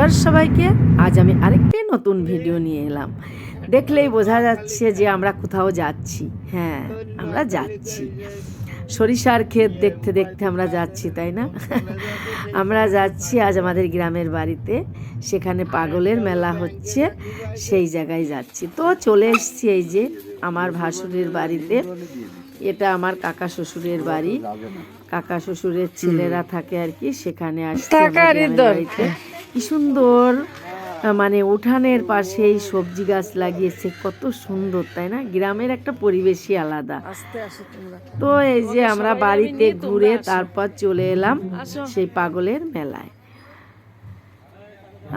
নমস্কার সবাইকে। আজ আমি আরেকটি নতুন ভিডিও নিয়ে এলাম। দেখলেই বোঝা যাচ্ছে যে আমরা কোথাও যাচ্ছি। হ্যাঁ আমরা যাচ্ছি। সরিষার ক্ষেত দেখতে দেখতে আমরা যাচ্ছি তাই না? আমরা যাচ্ছি আজ আমাদের গ্রামের বাড়িতে। সেখানে পাগলের মেলা হচ্ছে সেই জায়গায় যাচ্ছি। তো চলে এসেছি এই যে আমার ভাসুরের বাড়িতে। এটা আমার কাকা শ্বশুরের বাড়ি। কাকা শ্বশুরের ছেলেরা থাকে আর কি সেখানে আসছে। কি সুন্দর। মানে উঠানের পাশে এই সবজি গাছ লাগিয়েছে কত সুন্দর তাই না? গ্রামের একটা পরিবেশই আলাদা। তো এই যে আমরা বাড়িতে ঘুরে তারপর চলে এলাম সেই পাগলের মেলায়।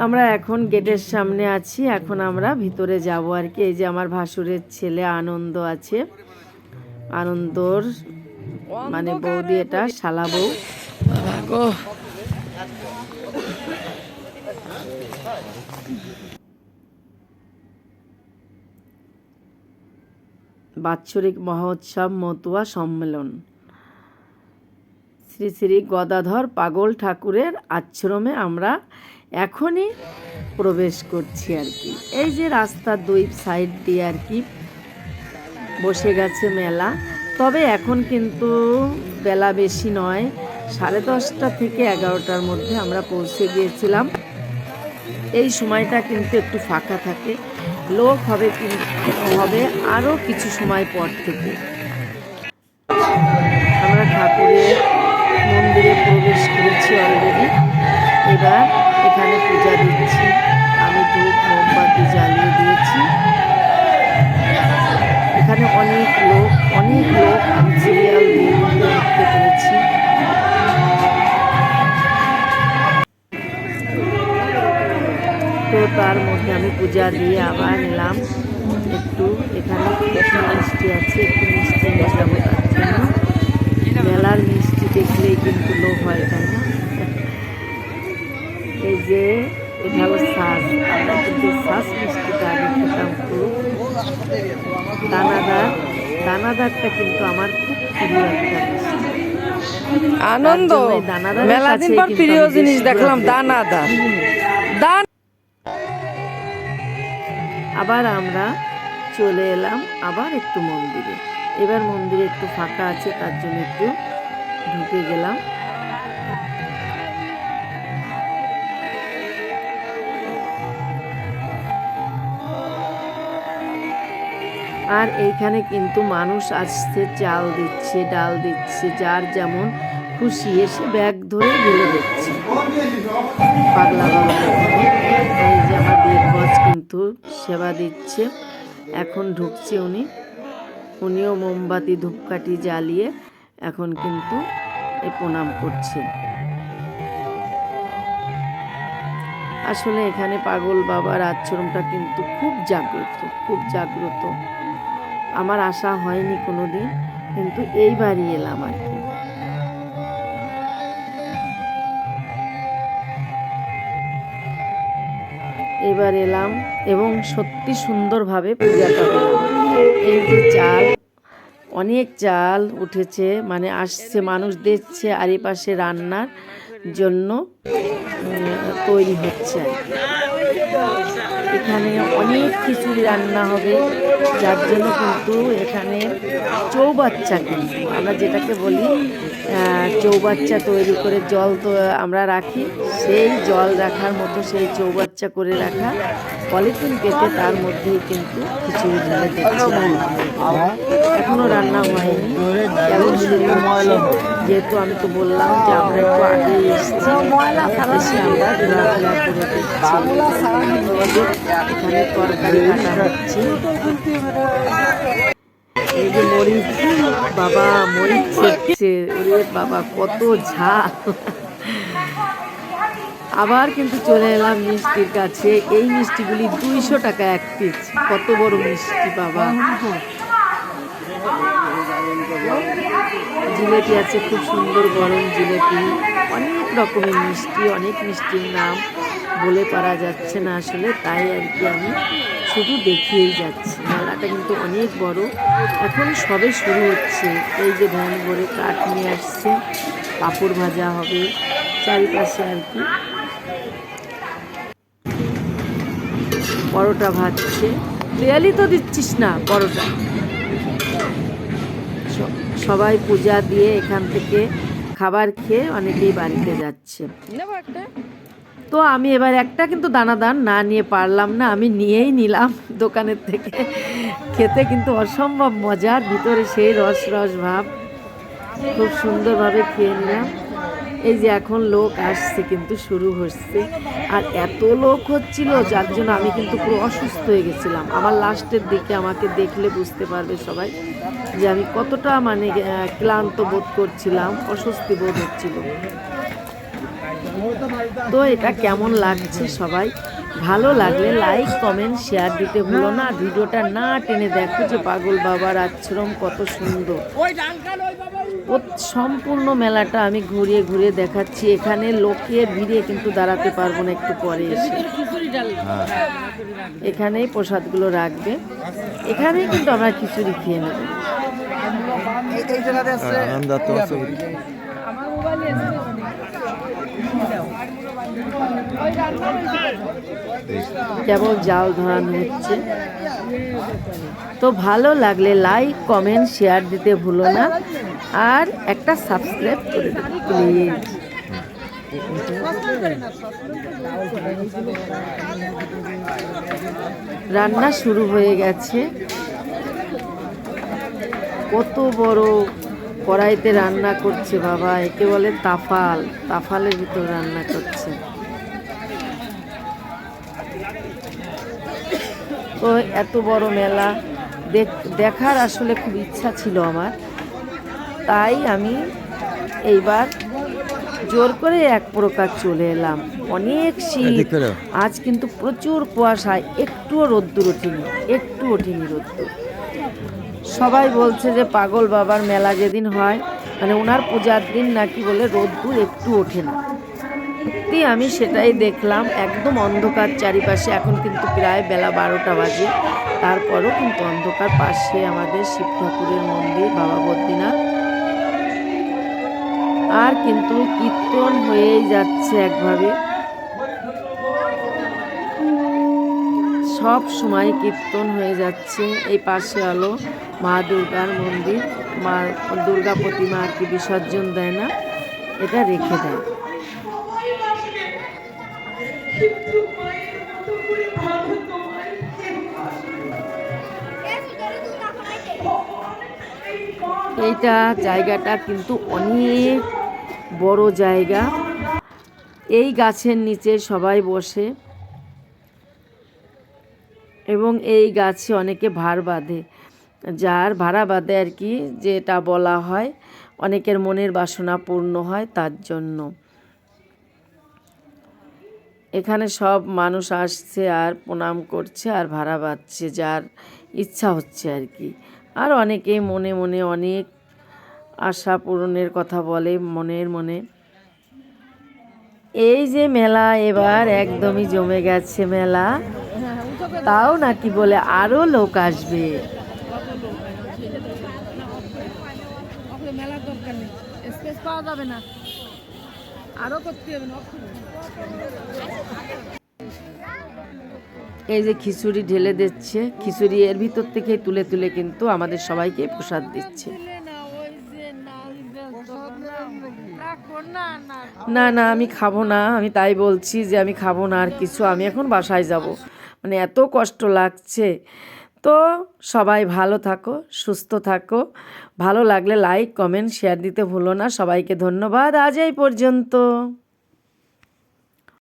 আমরা এখন গেটের সামনে আছি এখন আমরা ভিতরে যাব আর কি। এই যে আমার ভাসুরের ছেলে আনন্দ আছে। আনন্দর মানে বৌদি এটা শালা বউ। বাৎসরিক মহোৎসব মতুয়া সম্মেলন। শ্রী শ্রী গদাধর পাগল ঠাকুরের আশ্রমে আমরা এখনই প্রবেশ করছি আর কি। এই যে রাস্তার দুই সাইড দিয়ে আর কি বসে গেছে মেলা। তবে এখন কিন্তু বেলা বেশি নয়, সাড়ে দশটা থেকে এগারোটার মধ্যে আমরা পৌঁছে গিয়েছিলাম। এই সময়টা কিন্তু একটু ফাঁকা থাকে। লোক হবে হবে আরও কিছু সময় পর থেকে। আমরা ঠাকুরের মন্দিরে প্রবেশ করেছি অলরেডি এবার এখানে পূজা দিচ্ছি। আমি ধূপ, মোমবাতি জ্বালিয়ে দিয়েছি। এখানে অনেক লোক অনেক লোক আমি সিরিয়াল দিয়ে দেখতে পেরেছি পূজা দিয়ে আবার এলাম। একটু এখানে মিষ্টি আছে একটু মিষ্টি নিয়ে যাব তার জন্য। মেলার মিষ্টি দেখলেই কিন্তু লোক হয় তাই না? এই যে এটা হলো শ্বাস আমরা কিন্তু শ্বাস মিষ্টিটা আগে খেতাম খুব। দানাদার দানাদারটা কিন্তু আমার খুব প্রিয় একটা আনন্দ। মেলা দিন পর প্রিয় জিনিস দেখলাম। দানাদার। দান আবার আমরা চলে এলাম আবার একটু মন্দিরে। এবার মন্দিরে একটু ফাঁকা আছে, তার জন্য একটু ঢুকে গেলাম। আর এইখানে কিন্তু মানুষ আসছে, চাল দিচ্ছে, ডাল দিচ্ছে, যার যেমন খুশি এসে ব্যাগ ধরে ঢেলে দিচ্ছে। পাগলা বাবা কিন্তু সেবা দিচ্ছে। এখন ঢুকছে উনি। উনিও মোমবাতি, ধূপকাঠি জ্বালিয়ে এখন কিন্তু এই প্রণাম করছেন আসলে এখানে পাগল বাবার আচরণটা কিন্তু খুব জাগ্রত খুব জাগ্রত। আমার আশা হয়নি কোনোদিন, কিন্তু এইবারই এলাম আর কি। এবার এলাম এবং সত্যি সুন্দরভাবে পূজা করলাম এই যে চাল, অনেক চাল উঠেছে মানে আসছে, মানুষ দেখছে, আর পাশে রান্নার জন্য তৈরি হচ্ছে। এখানে অনেক খিচুড়ি রান্না হবে, যার জন্য কিন্তু এখানে চৌবাচ্চা কিন্তু। আমরা যেটাকে বলি চৌবাচ্চা তৈরি করে জল তো আমরা রাখি, সেই জল রাখার মতো সেই চৌবাচ্চা করে রাখা পলিথিন কেটে তার মধ্যেই কিন্তু খিচুড়ি ঢেলে দিচ্ছিলাম। এখনও রান্না হয়নি, কেমন যেহেতু আমি তো বললাম যে আমরা একটু আগেই এসেছি, এসে আমরা করে বাবা মরিচ ছেড়ছে বাবা, কত ঝাল। আবার কিন্তু চলে এলাম মিষ্টির কাছে। এই মিষ্টিগুলি দুইশো টাকা এক পিস কত বড় মিষ্টি, বাবা। জিলেপি আছে, খুব সুন্দর গরম জিলেপি। অনেক রকমের মিষ্টি, অনেক মিষ্টির নাম। বলে পারা যাচ্ছে না আসলে, তাই আর কি আমি শুধু দেখিয়েই যাচ্ছি। মেলাটা কিন্তু অনেক বড়। এখন সবে শুরু হচ্ছে। এই যে ভ্যান ভরে কাঠ নিয়ে আসছে, পাঁপড় ভাজা হবে, চারিপাশে আর কি। পরোটা ভাজছে। তেলই তো দিচ্ছিস না, পরোটা? সবাই পূজা দিয়ে এখান থেকে খাবার খেয়ে অনেকেই বাড়িতে যাচ্ছে। তো আমি এবার একটা কিন্তু দানাদান না নিয়ে পারলাম না, আমি নিয়েই নিলাম দোকানের থেকে। খেতে কিন্তু অসম্ভব মজার, ভিতরে সেই রস রস ভাব। খুব সুন্দরভাবে খেয়ে নিলাম। এই যে এখন লোক আসছে কিন্তু শুরু হচ্ছে। আর এত লোক হচ্ছিল, যার জন্য আমি কিন্তু পুরো অসুস্থ হয়ে গেছিলাম। আমার লাস্টের দিকে আমাকে দেখলে বুঝতে পারবে সবাই যে আমি কতটা মানে ক্লান্ত বোধ করছিলাম, অস্বস্তি বোধ হচ্ছিল। তো এটা কেমন লাগছে সবাই? ভালো লাগলে লাইক কমেন্ট শেয়ার দিতে ভুলো না। ভিডিওটা না টেনে দেখো যে পাগল বাবার আশ্রম কত সুন্দর। ও সম্পূর্ণ মেলাটা আমি ঘুরিয়ে ঘুরিয়ে দেখাচ্ছি। এখানে লোকের ভিড়ে কিন্তু দাঁড়াতে পারব না একটু পরে এসে। এখানেই প্রসাদগুলো রাখবে। এখানেই কিন্তু আমরা খিচুড়ি খেয়ে নেব। আনন্দ কেবল জাল ধরানো হচ্ছে। তো ভালো লাগলে লাইক কমেন্ট শেয়ার দিতে ভুলো না। আর একটা সাবস্ক্রাইব করে প্লিজ রান্না শুরু হয়ে গেছে। কত বড় কড়াইতে রান্না করছে বাবা, একে বলে তাফাল। তাফালের ভিতর রান্না করছে। তো এত বড় মেলা দেখ- দেখার আসলে খুব ইচ্ছা ছিল আমার। তাই আমি এইবার জোর করে এক প্রকার চলে এলাম। অনেক শীত আজ কিন্তু প্রচুর কুয়াশায় একটুও রোদ্দুর ওঠেনি একটু ওঠেনি রোদ্দুর। সবাই বলছে যে পাগল বাবার মেলা যেদিন হয় মানে ওনার পূজার দিন নাকি বলে রোদ্দুর একটু ওঠে না। সত্যি আমি সেটাই দেখলাম, একদম অন্ধকার চারিপাশে। এখন কিন্তু প্রায় বেলা বারোটা বাজে। তারপরও কিন্তু অন্ধকার পাশে আমাদের শিব ঠাকুরের মন্দির, বাবা বদ্রীনাথ। আর কিন্তু কীর্তন হয়েই যাচ্ছে একভাবে। সব সময় কীর্তন হয়ে যাচ্ছে। এই পাশে হলো মা দুর্গার মন্দির। মা দুর্গা প্রতিমা আর কি বিসর্জন দেয় না, এটা রেখে দেয়। এইটা জায়গাটা কিন্তু অনেক বড় জায়গা। এই গাছের নিচে সবাই বসে এবং এই গাছে অনেকে ভার বাঁধে। যার ভাড়া বাঁধে আর কি, যেটা বলা হয়, অনেকের মনের বাসনা পূর্ণ হয় তার জন্য। এখানে সব মানুষ আসছে আর প্রণাম করছে আর ভাড়া বাঁধছে যার ইচ্ছা হচ্ছে আর কি। আর অনেকেই মনে মনে অনেক আশা পূরণের কথা বলে মনের মনে। এই যে মেলা এবার একদমই জমে গেছে মেলা, তাও নাকি বলে আরও লোক আসবে। পাওয়া যাবে না। করতে হবে এই যে খিচুড়ি ঢেলে দিচ্ছে, খিচুড়ি এর ভিতর থেকে তুলে তুলে কিন্তু আমাদের সবাইকে প্রসাদ দিচ্ছে। না না, আমি খাব না, আমি তাই বলছি যে আমি খাব না আর কিছু, আমি এখন বাসায় যাব। মানে এত কষ্ট লাগছে। তো সবাই ভালো থাকো, সুস্থ থাকো। ভালো লাগলে লাইক কমেন্ট শেয়ার দিতে ভুলো না। সবাইকে ধন্যবাদ। আজ এই পর্যন্ত।